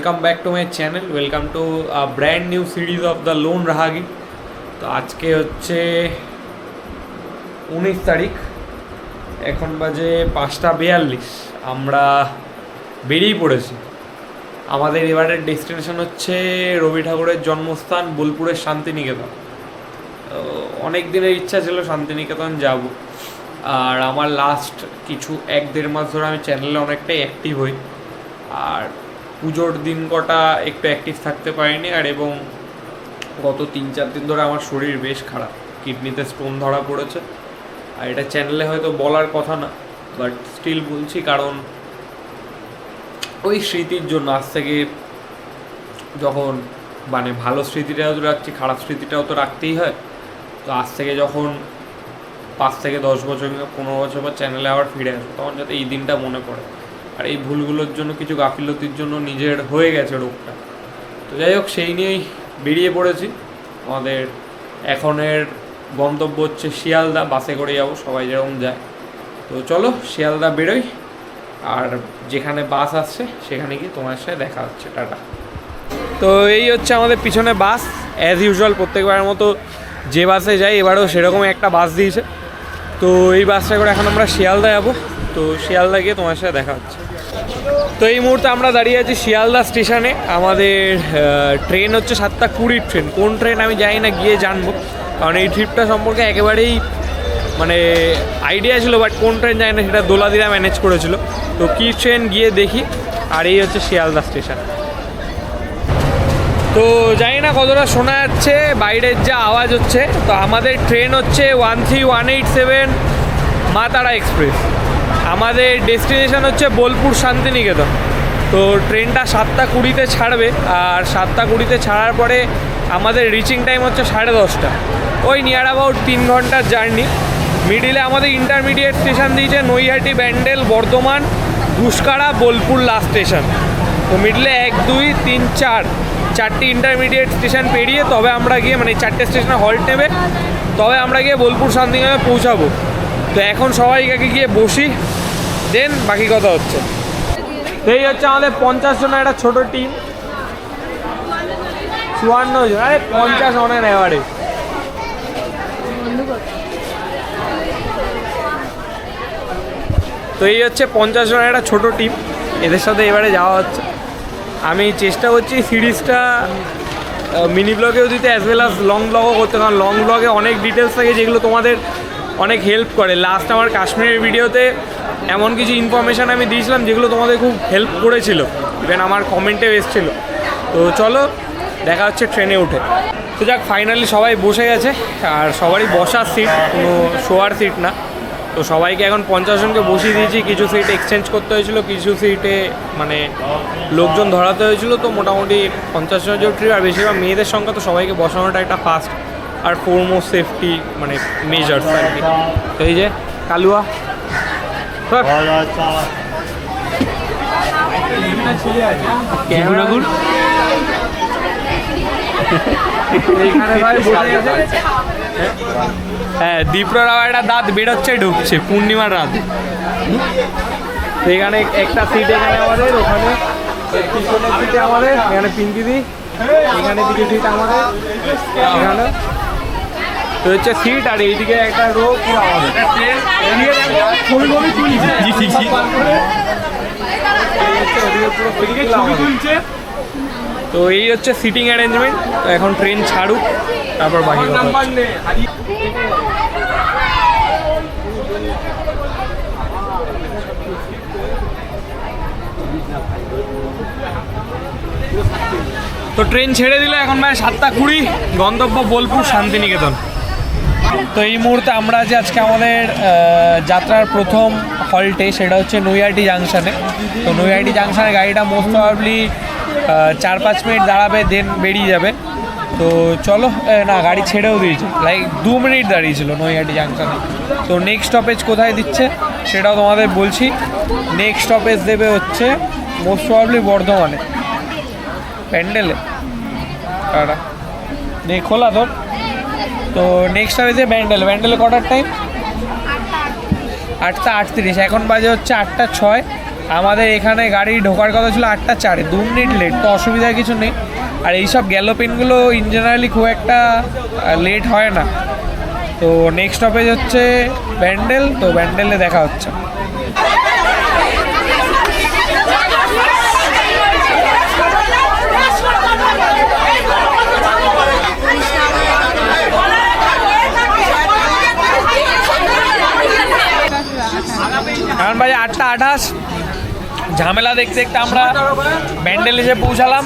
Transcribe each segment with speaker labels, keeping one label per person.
Speaker 1: Back to my channel. Welcome to a brand new series of the Lone Rahagi. তো আজকে হচ্ছে উনিশ তারিখ। এখন বাজে পাঁচটা বেয়াল্লিশ। আমরা বেরিয়ে পড়েছি। আমাদের এবারের ডেস্টিনেশন হচ্ছে রবি ঠাকুরের জন্মস্থান বোলপুরের শান্তিনিকেতন। অনেক দিনের ইচ্ছা ছিল শান্তিনিকেতন যাব। আর আমার লাস্ট কিছু এক দেড় মাস ধরে আমি চ্যানেলে অনেকটাই অ্যাক্টিভ হই। আর পুজোর দিন কটা একটু অ্যাক্টিভ থাকতে পারিনি আর এবং গত তিন, চার দিন ধরে আমার শরীর বেশ খারাপ। কিডনিতে স্টোন ধরা পড়েছে। আর এটা চ্যানেলে হয়তো বলার কথা না বাট স্টিল বলছি কারণ ওই স্মৃতির জন্য, আজ থেকে যখন মানে ভালো স্মৃতিটাও তো রাখছি, খারাপ স্মৃতিটাও তো রাখতেই হয়। তো আজ থেকে যখন পাঁচ থেকে দশ বছর পনেরো বছর পর চ্যানেলে আবার ফিরে আসব, তখন যাতে এই দিনটা মনে পড়ে। আর এই ভুলগুলোর জন্য, কিছু গাফিলতির জন্য নিজের হয়ে গেছে রোগটা। তো যাই হোক, সেই নিয়েই বেরিয়ে পড়েছি। আমাদের এখনের গন্তব্য হচ্ছে শিয়ালদা, বাসে করে যাব, সবাই যেরকম যায়। তো চলো, শিয়ালদা বেরোই। আর যেখানে বাস আসছে, সেখানে গিয়ে তোমার সাথে দেখা হচ্ছে। টাটা। তো এই হচ্ছে আমাদের পিছনে বাস। অ্যাজ ইউজুয়াল প্রত্যেকবারের মতো যে বাসে যাই, এবারেও সেরকম একটা বাস দিয়েছে। তো এই বাসটা করে এখন আমরা শিয়ালদা যাব। তো শিয়ালদা গিয়ে তোমার সাথে দেখা হচ্ছে। তো এই মুহূর্তে আমরা দাঁড়িয়ে আছি শিয়ালদা স্টেশনে। আমাদের ট্রেন হচ্ছে সাতটা কুড়ির ট্রেন কোন ট্রেন আমি জানি না, গিয়ে জানব। কারণ এই ট্রিপটা সম্পর্কে একেবারেই মানে আইডিয়া ছিল বাট কোন ট্রেন যায় না, সেটা দোলাদিরা ম্যানেজ করেছিল। তো কী ট্রেন গিয়ে দেখি, আর এই হচ্ছে শিয়ালদা স্টেশন। তো জানি না কতটা শোনা যাচ্ছে, বাইরের যা আওয়াজ হচ্ছে। তো আমাদের ট্রেন হচ্ছে one three one eight seven Maa Tara express আমাদের ডেস্টিনেশন হচ্ছে বোলপুর শান্তিনিকেতন। তো ট্রেনটা সাতটা কুড়িতে ছাড়বে আর সাতটা কুড়িতে ছাড়ার পরে আমাদের রিচিং টাইম হচ্ছে সাড়ে দশটা। ওই নিয়ার অ্যাবাউট তিন ঘণ্টার জার্নি মিডিলে আমাদের ইন্টারমিডিয়েট স্টেশন দিয়েছে নৈহাটি, ব্যান্ডেল, বর্ধমান ঘুসকাড়া বোলপুর লাস্ট স্টেশন তো মিডলে এক, দুই, তিন, চার, চারটি ইন্টারমিডিয়েট স্টেশন পেরিয়ে তবে আমরা গিয়ে মানে চারটে স্টেশনে হল্ট নেবে। তবে আমরা গিয়ে বোলপুর শান্তিনিকেতনে পৌঁছাবো। তো এখন সবাইকে গিয়ে বসি, দেন বাকি কথা হচ্ছে। তো এই হচ্ছে আমাদের পঞ্চাশ জনের একটা ছোট টিম চুয়ান্ন জন, আরে পঞ্চাশ অনেক এবারে তো এই হচ্ছে পঞ্চাশ জনের একটা ছোট টিম এদের সাথে এবারে যাওয়া হচ্ছে। আমি চেষ্টা করছি সিরিজটা মিনি ব্লগেও দিতে অ্যাজ ওয়েল আস লং ব্লগও করতে। কারণ লং ব্লগে অনেক ডিটেলস থাকে যেগুলো তোমাদের অনেক হেল্প করে। লাস্ট আমার কাশ্মীরের ভিডিওতে এমন কিছু ইনফরমেশান আমি দিয়েছিলাম যেগুলো তোমাদের খুব হেল্প করেছিল। ইভেন আমার কমেন্টেও এসেছিল। তো চলো, দেখা হচ্ছে ট্রেনে উঠে। তো যাক ফাইনালি সবাই বসে গেছে। আর সবারই বসার সিট কোনো শোয়ার সিট না। তো সবাইকে এখন পঞ্চাশ জনকে বসিয়ে দিয়েছি। কিছু সিট এক্সচেঞ্জ করতে হয়েছিল, কিছু সিটে মানে লোকজন ধরাতে হয়েছিল। তো মোটামুটি পঞ্চাশ জনের যে ট্রিপ আর বেশিরভাগ মেয়েদের সংখ্যা তো সবাইকে বসানোটা একটা ফাস্ট আর ফোরমোস্ট সেফটি মানে মেজার্স আর কি। তো এই যে, কালুয়া। গেছে হ্যাঁ দীপ্ররাও একটা দাঁত বেরোচ্ছে, ঢুকছে, পূর্ণিমার রাতে। এখানে একটা সিট এখানে আমাদের, ওখানে পিছনের সিটে আমাদের, এখানে পিঙ্কি দি এখানে দিকে সিট আমাদের এখানে তো হচ্ছে সিট আর এইদিকে একটা রো পুরো আমাদের তো এই হচ্ছে সিটিং অ্যারেঞ্জমেন্ট তো এখন ট্রেন ছাড়ুক তারপর বাকি তো ট্রেন ছেড়ে দিলে এখন প্রায় সাতটা কুড়ি। গন্তব্য বোলপুর শান্তিনিকেতন। তো এই মুহূর্তে আমরা যে আজকে আমাদের যাত্রার প্রথম হল্টে সেটা হচ্ছে নৈহাটি জাংশনে। তো নৈহাটি জাংশনে গাড়িটা মোস্ট প্রবাবলি চার পাঁচ মিনিট দাঁড়াবে দেন বেরিয়ে যাবে। তো চলো না, গাড়ি ছেড়েও দিয়েছে। লাইক দু মিনিট দাঁড়িয়েছিল নৈহাটি জাংশনে। তো নেক্সট স্টপেজ কোথায় দিচ্ছে, সেটাও তোমাদের বলছি। নেক্সট স্টপেজ দেবে হচ্ছে মোস্ট প্রবাবলি বর্ধমানে। প্যান্ডেলে। খোলা তোর তো নেক্সট হয়েছে ব্যান্ডেল। ব্যান্ডেল কটার টাইম আটটা আটত্রিশ। এখন বাজে হচ্ছে আটটা ছয়। আমাদের এখানে গাড়ি ঢোকার কথা ছিল আটটা চারে। দু মিনিট লেট তো অসুবিধার কিছু নেই। আর এইসব গ্যালোপিনগুলো ইন জেনারেলি খুব একটা লেট হয় না। তো নেক্সট স্টপেজ হচ্ছে ব্যান্ডেল। তো ব্যান্ডেলে দেখা হচ্ছে এখন বাজে আটটা আঠাশ। ঝামেলা দেখতে দেখতে আমরা ব্যান্ডেল এসে পৌঁছালাম।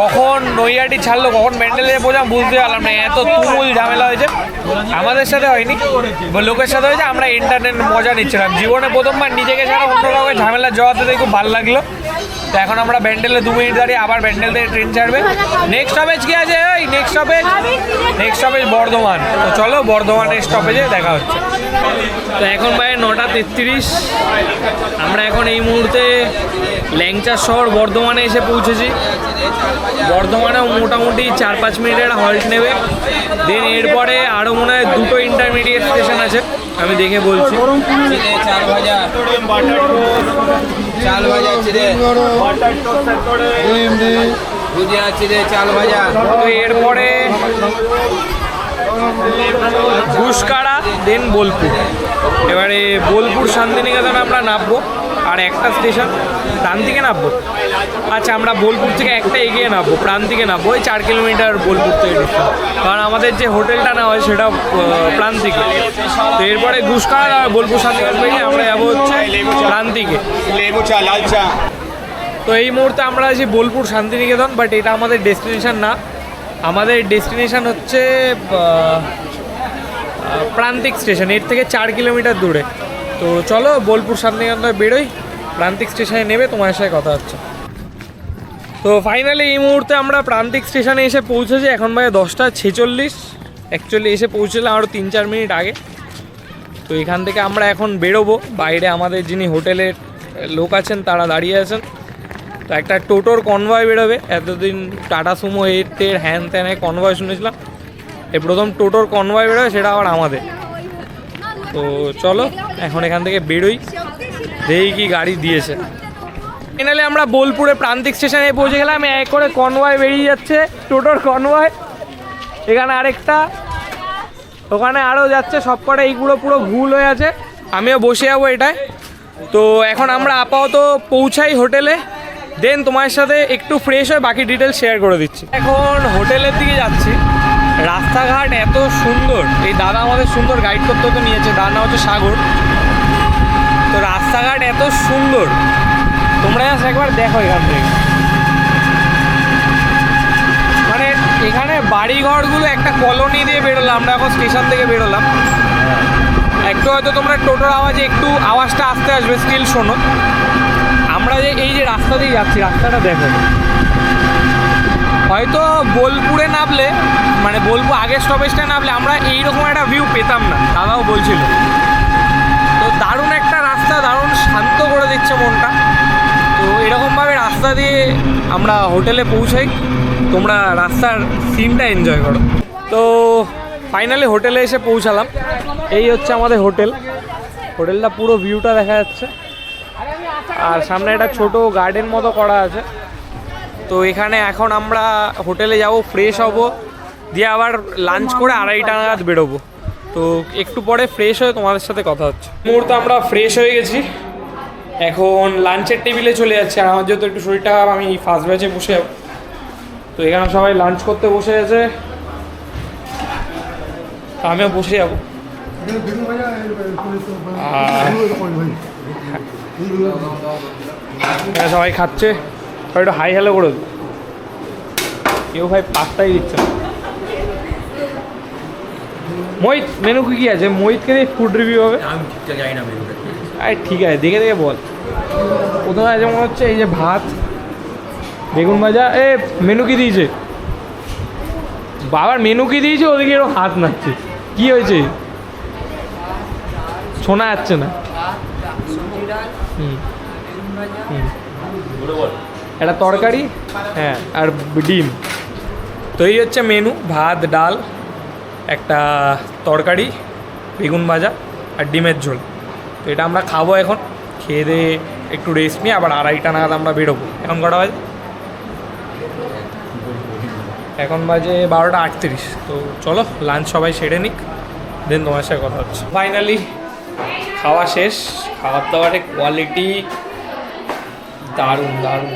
Speaker 1: কখন নৈয়াটি ছাড়লো, কখন ব্যান্ডেল এসে পৌঁছালাম বুঝতে পারলাম না, এত তুমুল ঝামেলা হয়েছে। আমাদের সাথে হয়নি লোকের সাথে হয়েছে, আমরা এন্টারটেন মজা নিচ্ছিলাম। জীবনে প্রথমবার নিজেকে ছাড়া অন্য কাউকে ঝামেলা জড়াতে খুব ভালো লাগল। তো এখন আমরা ব্যান্ডেলে দু মিনিট দাঁড়িয়ে আবার ব্যান্ডেল থেকে ট্রেন ছাড়বে। নেক্সট স্টপেজ কি আছে? ওই next stoppage next stoppage Bardhaman. তো চলো বর্ধমানের স্টপেজে দেখা হচ্ছে। তো এখন বাজে নটা তেত্রিশ। আমরা এখন এই মুহূর্তে ল্যাংচার শহর বর্ধমানে এসে পৌঁছেছি। বর্ধমানেও মোটামুটি চার পাঁচ মিনিটের হল্ট নেবে। দেন এরপরে আরও মনে হয় দুটো ইন্টারমিডিয়েট স্টেশন আছে। আমি দেখে বলছি।
Speaker 2: ভাজা চাল ভাজা চিড়ে ভুজিয়া চিড়ে চাল ভাজা।
Speaker 1: এরপরে ঘুষকাড়া দেন বোলপুর। এবারে বোলপুর শান্তিনিকেতন আমরা নামবো। আর একটা স্টেশন প্রান্তিকে নামবো? আচ্ছা আমরা বোলপুর থেকে একটা এগিয়ে নামবো প্রান্তিকে নামবো, ওই চার কিলোমিটার বোলপুর থেকে distance। কারণ আমাদের যে হোটেলটা না হয় সেটা প্রান্তিকে তো এরপরে ঘুষকাড়া আর বোলপুর পেরিয়ে আমরা যাব হচ্ছে প্রান্তিকে
Speaker 3: লেবু
Speaker 1: তো এই মুহূর্তে আমরা আছি বোলপুর শান্তিনিকেতন বাট এটা আমাদের ডেস্টিনেশন না। আমাদের ডেস্টিনেশন হচ্ছে প্রান্তিক স্টেশন, এর থেকে চার কিলোমিটার দূরে। তো চলো বোলপুর শান্তিনিকেতন বেরোই। প্রান্তিক স্টেশনে নেবে তোমার সাথে কথা হচ্ছে। তো ফাইনালি এই মুহূর্তে আমরা প্রান্তিক স্টেশনে এসে পৌঁছেছি। এখন বাজে দশটা ছেচল্লিশ। অ্যাকচুয়ালি এসে পৌঁছলাম আরও তিন চার মিনিট আগে। তো এখান থেকে আমরা এখন বেরোবো। বাইরে আমাদের যিনি হোটেলের লোক আছেন, তারা দাঁড়িয়ে আছেন। তো একটা টোটোর কনভয় বেরোবে। এতদিন টাটা সুমো এর হ্যান ত্যানের কনভয় শুনেছিলাম। এই প্রথম টোটোর কনভয় বেরোবে, সেটা আবার আমাদের। তো চলো, এখন এখান থেকে বেরোই। দেখি কি গাড়ি দিয়েছে। ফাইনালি আমরা বোলপুরে প্রান্তিক স্টেশনে পৌঁছে গেলাম, এক করে কনভয় বেরিয়ে যাচ্ছে, টোটোর কনভয় এখানে আরেকটা। ওখানে আরও যাচ্ছে, সব কটা এইগুলো পুরো ভুল হয়ে আছে। আমিও বসে যাব এটায়। তো এখন আমরা আপাতত পৌঁছাই হোটেলে। দেন তোমার সাথে একটু ফ্রেশ হয়ে বাকি ডিটেলস শেয়ার করে দিচ্ছি। এখন হোটেলের দিকে যাচ্ছি। রাস্তাঘাট এত সুন্দর। এই দাদা আমাদের সুন্দর গাইড করতে তো নিয়েছে দাদা হচ্ছে সাগর। তো রাস্তাঘাট এত সুন্দর। তোমরা জাস্ট একবার দেখো এখান থেকে। মানে এখানে বাড়িঘরগুলো একটা কলোনি দিয়ে বেরোলাম, আমরা এখন স্টেশন থেকে বেরোলাম। একটু হয়তো তোমরা টোটোর আওয়াজে একটু আওয়াজটা আসতে আসবে স্টিল শোনো। আমরা যে এই যে রাস্তা দিয়ে যাচ্ছি, রাস্তাটা দেখো। হয়তো বোলপুরে নামলে মানে বোলপুর আগের স্টপেজটা নামলে আমরা এইরকম একটা ভিউ পেতাম না, দাদাও বলছিল। তো দারুণ একটা শান্ত করে দিচ্ছে মনটা। তো এরকমভাবে রাস্তা দিয়ে আমরা হোটেলে পৌঁছাই। তোমরা রাস্তার সিনটা এনজয় করো। তো ফাইনালি হোটেলে এসে পৌঁছালাম। এই হচ্ছে আমাদের হোটেল। হোটেলটা পুরো ভিউটা দেখা যাচ্ছে। আর সামনে একটা ছোট গার্ডেন মতো করা আছে। তো এখানে এখন আমরা হোটেলে যাব ফ্রেশ হব। দিয়ে আবার লাঞ্চ করে আড়াইটা নাগাদ বেরোবো। তো একটু পরে ফ্রেশ হয়ে তোমাদের সাথে কথা হচ্ছে। মুহূর্তে আমরা ফ্রেশ হয়ে গেছি। এখন লাঞ্চের টেবিলে চলে যাচ্ছে আর আমার যেহেতু একটু শরীরটা খারাপ, আমি ফার্স্ট ব্যাচে বসে যাব। তো এখানে সবাই লাঞ্চ করতে বসে আছে। আমিও বসে যাব। সবাই খাচ্ছে। একটু হাই হ্যালো করে কেউ ভাই পাত্তাই দিচ্ছে না। মোহিত মেনু কি কি আছে? মোহিতকে দিয়ে ফুড রিভিউ হবে?
Speaker 2: আমি ঠিকঠাক জানি না মেনুটা
Speaker 1: আরে ঠিক আছে দেখে দেখে বল। প্রথমে আছে মনে হচ্ছে এই যে ভাত, বেগুন ভাজা, এ মেনু কি দিয়েছে? বাবার মেনু কি দিয়েছে? ওদিকে এরকম হাত নাচছে কি হয়েছে? শোনা যাচ্ছে না। একটা তরকারি? হ্যাঁ আর ডিম। তো এই হচ্ছে মেনু ভাত, ডাল, একটা তরকারি, বেগুন ভাজা আর ডিমের ঝোল। তো এটা আমরা খাব এখন। খেয়ে দিয়ে একটু রেস্ট নিয়ে আবার আড়াইটা নাগাদ আমরা বেরোবো। এখন কটা বাজে? এখন বাজে বারোটা আটত্রিশ। তো চলো লাঞ্চ সবাই সেরে নিক দেন তোমার সাথে কথা হচ্ছে। ফাইনালি খাওয়া শেষ। খাবার দাবারের কোয়ালিটি দারুণ দারুণ।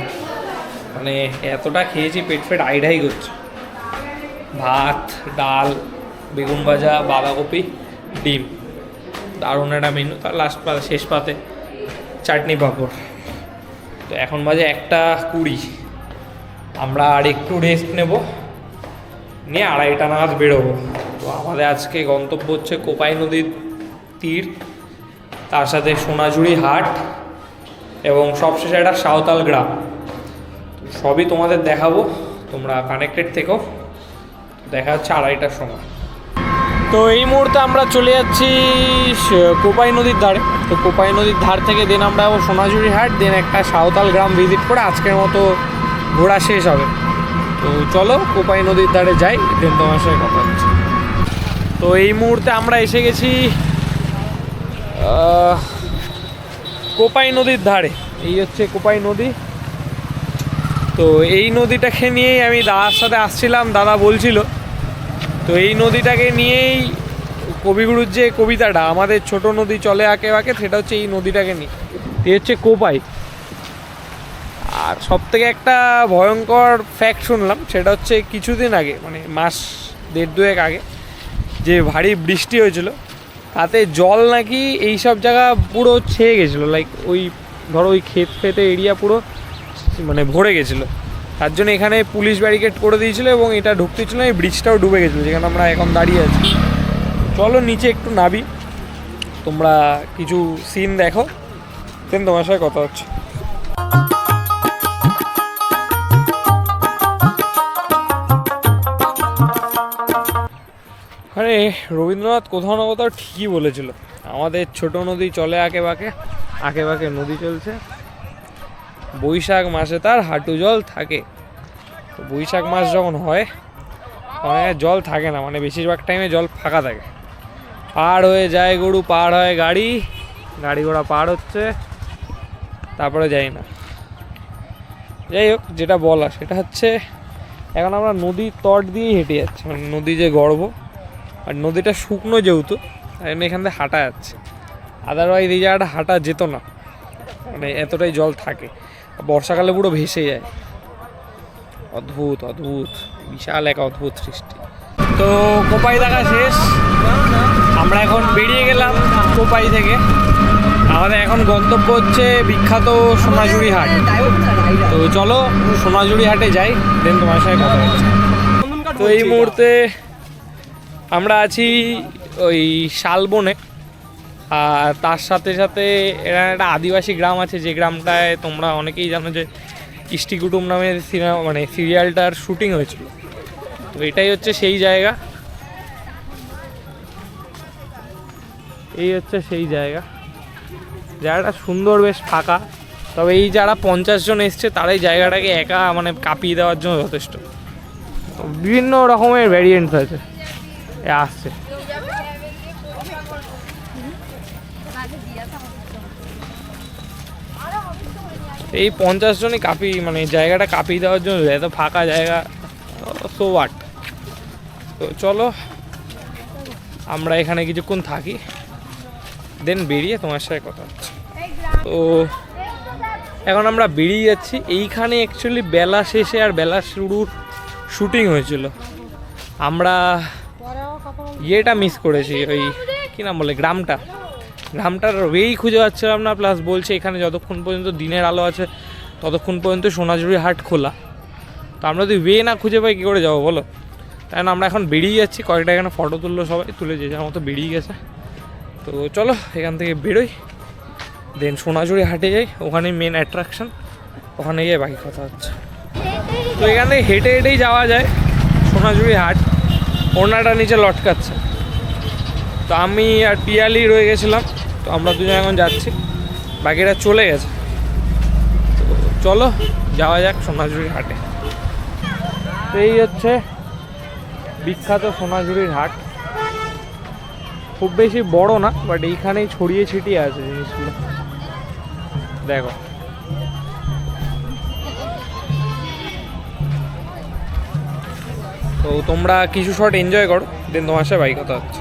Speaker 1: মানে এতটা খেয়েছি, পেট ফেট আইডাই করছে। ভাত, ডাল, বেগুন ভাজা, বাঁধাকপি, ডিম। দারুণ একটা মেনু তার লাস্ট পাতে, শেষ পাতে। চাটনি পাঁপড়। তো এখন বাজে একটা কুড়ি। আমরা আর একটু রেস্ট নেব। নিয়ে আড়াইটা নাগাদ বেরোবো। তো আমাদের আজকে গন্তব্য হচ্ছে কোপাই নদীর তীর, তার সাথে সোনাঝুরি হাট এবং সবশেষে একটা সাঁওতাল গ্রাম। সবই তোমাদের দেখাবো, তোমরা কানেক্টেড থেকো। দেখা হচ্ছে আড়াইটার সময়। তো এই মুহূর্তে আমরা চলে যাচ্ছি কোপাই নদীর ধারে। তো কোপাই নদীর ধার থেকে দেন আমরা যাব সোনাঝুরি হাট দেন একটা সাঁওতাল গ্রাম ভিজিট করে আজকের মতো ঘোরা শেষ হবে। তো চলো কোপাই নদীর ধারে যাই দেন তোমার সাথে কথা হচ্ছে। তো এই মুহূর্তে আমরা এসে গেছি কোপাই নদীর ধারে। এই হচ্ছে কোপাই নদী। তো এই নদীটাকে নিয়েই আমি দাদার সাথে আসছিলাম, দাদা বলছিল তো এই নদীটাকে নিয়েই কবিগুরুর যে কবিতাটা, আমাদের ছোট নদী চলে আঁকে বাঁকে, সেটা হচ্ছে এই নদীটাকে নিয়ে। এ হচ্ছে কোপাই। আর সব থেকে একটা ভয়ঙ্কর ফ্যাক্ট শুনলাম, সেটা হচ্ছে কিছুদিন আগে মানে মাস দেড় দুয়েক আগে, যে ভারী বৃষ্টি হয়েছিল, তাতে জল নাকি এই সব জায়গা পুরো ছেয়ে গেছিল লাইক ওই ধরো ওই ক্ষেত ফেতে এরিয়া পুরো মানে ভরে গেছিল। তার জন্য এখানে পুলিশ ব্যারিকেড করে দিয়েছিল এবং এটা ঢুকতে ছিল এই ব্রিজটাও ডুবে গেছিল, যেখানে আমরা এখন দাঁড়িয়ে আছি। চলো নিচে একটু নাবি তোমরা কিছু সিন দেখো দেন তোমার সাথে কথা হচ্ছে। আরে, রবীন্দ্রনাথ কোথাও না কোথাও ঠিকই বলেছিল। আমাদের ছোট নদী চলে আঁকে বাঁকে আঁকে বাঁকে নদী চলছে। বৈশাখ মাসে তার হাঁটু জল থাকে। তো বৈশাখ মাস যখন হয় অনেক জল থাকে না মানে বেশিরভাগ টাইমে জল ফাঁকা থাকে। পার হয়ে যায় গরু, পার হয় গাড়ি গাড়ি ঘোড়া পার হচ্ছে, তারপরে যাই না। যাই হোক, যেটা বলা, সেটা হচ্ছে, এখন আমরা নদীর তট দিয়েই হেঁটে যাচ্ছি মানে নদী যে গর্ব, আর নদীটা শুকনো যেহেতু, তাই জন্য এখান থেকে হাঁটা যাচ্ছে। আদারওয়াইজ এই জায়গাটা হাঁটা যেত না মানে এতটাই জল থাকে। বর্ষাকালে পুরো ভেসে যায়। অদ্ভুত অদ্ভুত, বিশাল এক অদ্ভুত সৃষ্টি। তো কোপাই দেখা শেষ। আমরা এখন বেরিয়ে গেলাম কোপাই থেকে। আমাদের এখন গন্তব্য হচ্ছে বিখ্যাত সোনাঝুরি হাট। তো চলো সোনাঝুরি হাটে যাই দেন তোমার সাথে কথা হচ্ছে তো এই মুহূর্তে আমরা আছি ওই শালবনে। আর তার সাথে সাথে এরা একটা আদিবাসী গ্রাম আছে, যে গ্রামটায় তোমরা অনেকেই জানো যে ইষ্টি কুটুম নামের সিনেমা মানে সিরিয়ালটার শুটিং হয়েছিল। তো এটাই হচ্ছে সেই জায়গা। এই হচ্ছে সেই জায়গা। জায়গাটা সুন্দর, বেশ ফাঁকা। তবে এই যারা পঞ্চাশ জন এসছে, তারাই জায়গাটাকে একা মানে কাঁপিয়ে দেওয়ার জন্য যথেষ্ট। বিভিন্ন রকমের ভ্যারিয়েন্টস আছে। আসছে। এই পঞ্চাশ জনই কাপি মানে জায়গাটা কাঁপিয়ে দেওয়ার জন্য, এত ফাঁকা জায়গা সো ওয়াট তো চলো, আমরা এখানে কিছুক্ষণ থাকি দেন বেরিয়ে তোমার সাথে কথা হচ্ছে। তো এখন আমরা বেরিয়ে যাচ্ছি, এইখানে অ্যাকচুয়ালি বেলা শেষে আর বেলা শুরুর শুটিং হয়েছিল। আমরা ইয়েটা মিস করেছি, ওই কী নাম বলে, গ্রামটা? গ্রামটার ওয়েই খুঁজে পাচ্ছিলাম না প্লাস বলছে এখানে যতক্ষণ পর্যন্ত দিনের আলো আছে, ততক্ষণ পর্যন্ত সোনাঝুরি হাট খোলা। তো আমরা যদি ওয়ে না খুঁজে পাই, কী করে যাব বলো? তাই না, আমরা এখন বেরিয়ে যাচ্ছি, কয়েকটা এখানে ফটো তুললো সবাই, তুলে যে যার মতো বেরিয়ে গেছে। তো চলো, এখান থেকে বেরোই দেন সোনাঝুরি হাটে যাই ওখানে মেন অ্যাট্রাকশন ওখানে গিয়ে বাকি কথা হচ্ছে। তো এখান হেঁটে হেঁটেই যাওয়া যায়, সোনাঝুরি হাট ওনাটা নিচে লটকাচ্ছে। তো আমি আর পিয়ালি রয়ে গেছিলাম তো আমরা দুজন এখন যাচ্ছি। বাকিরা চলে গেছে। তো চলো, যাওয়া যাক সোনাঝুরির হাটে। তো এই হচ্ছে বিখ্যাত সোনাঝুরির হাট। খুব বেশি বড় না বাট এইখানেই ছড়িয়ে ছিটিয়ে আছে জিনিসগুলো। দেখো। তো তোমরা কিছু শট এনজয় করো দেন তোমার সাথে বাইক কথা হচ্ছে।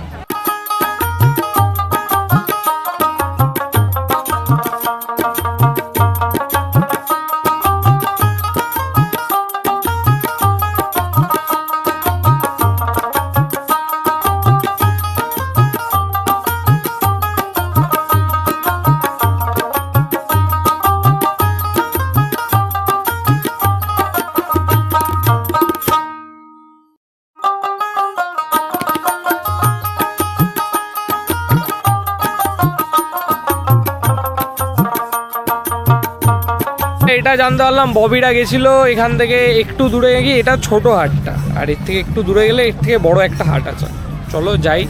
Speaker 1: এটা জানতে পারলাম, ববিরা গেছিল এখান থেকে একটু দূরে গিয়ে এটা ছোট হাটটা। আর এর থেকে একটু দূরে গেলে এর থেকে বড় একটা হাট আছে। চলো যাই,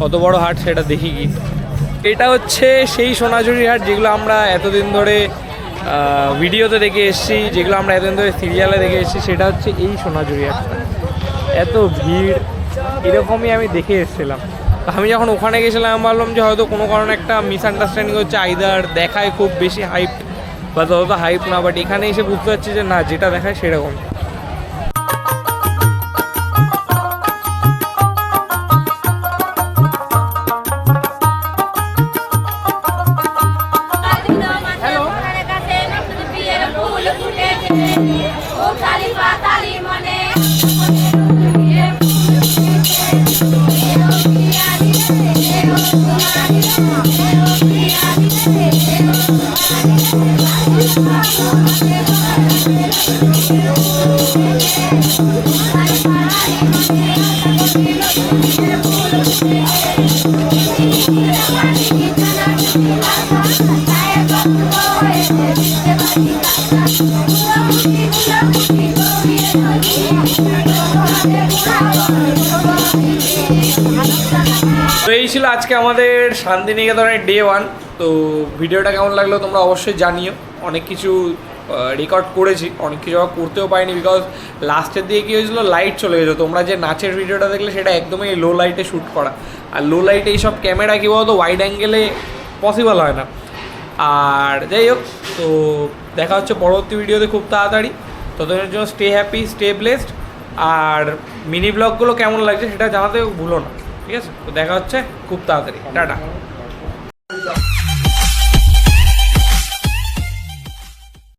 Speaker 1: কত বড় হাট সেটা দেখি কি এটা হচ্ছে সেই সোনাঝুরি হাট যেগুলো আমরা এতদিন ধরে ভিডিওতে দেখে এসেছি, যেগুলো আমরা এতদিন ধরে সিরিয়ালে দেখে এসেছি, সেটা হচ্ছে এই সোনাঝুরি হাটটা। এত ভিড়, এরকমই আমি দেখে এসেছিলাম। আমি যখন ওখানে গেছিলাম, আমি ভাবলাম যে হয়তো কোনো কারণে একটা মিসআন্ডারস্ট্যান্ডিং হচ্ছে আইদার দেখায় খুব বেশি হাইপ বা ততটা হাইপ না বাট এখানে এসে বুঝতে পারছি যে না যেটা দেখায় সেরকম। আজকে আমাদের শান্তিনিকেতনের ডে ওয়ান তো ভিডিওটা কেমন লাগল তোমরা অবশ্যই জানিও। অনেক কিছু রেকর্ড করেছি, অনেক কিছু আবার করতেও পারিনি বিকজ লাস্টের দিকে কী হয়েছিল? লাইট চলে গেছিল। তোমরা যে নাচের ভিডিওটা দেখলে, সেটা একদমই লো লাইটে শ্যুট করা। আর লো লাইটে এইসব ক্যামেরা কী বলতো? ওয়াইড অ্যাঙ্গেলে পসিবল হয় না। আর যাই হোক, তো দেখা হচ্ছে পরবর্তী ভিডিওতে খুব তাড়াতাড়ি। ততদিনের জন্য স্টে হ্যাপি স্টে ব্লেসড আর মিনি ব্লগগুলো কেমন লাগছে, সেটা জানাতে ভুলো না। ঠিক আছে? তো দেখা হচ্ছে খুব তাড়াতাড়ি। টাটা।